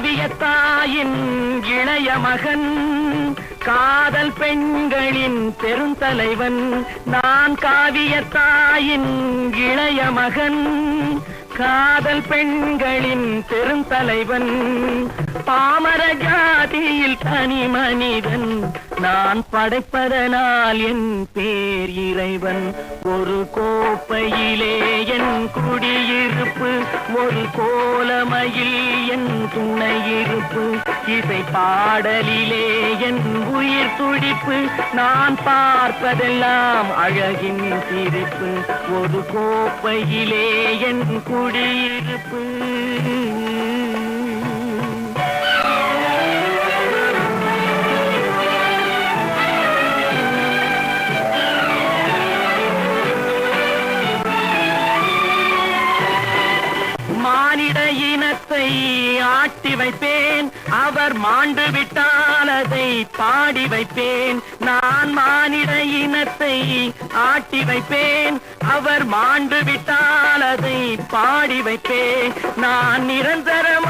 காவியத்தாயின் இளைய மகன் காதல் பெண்களின் பெருந்தலைவன். நான் காவியத்தாயின் இளைய மகன் காதல் பெண்களின் பெருந்தலைவன். பாமர ஜாதியில் தனி மனிதன் நான் படைப்பதனால் என் பேர் இறைவன். ஒரு கோப்பையிலே என் குடியிருப்பு ஒரு கோலமையில் என் துணை இருப்பு இசை பாடலிலே என் உயிர் துடிப்பு. நான் பார்ப்பதெல்லாம் அழகின் சிரிப்பு. ஒரு கோப்பையிலே என் குடியிருப்பு. மானிட இனத்தை ஆட்டி வைப்பேன். அவர் மாண்டு விட்டால் அதை பாடி வைப்பேன். நான் மானிட இனத்தை ஆட்டி வைப்பேன். அவர் மாண்டு விட்டால் அதை பாடி வைப்பேன். நான் நிரந்தரமாக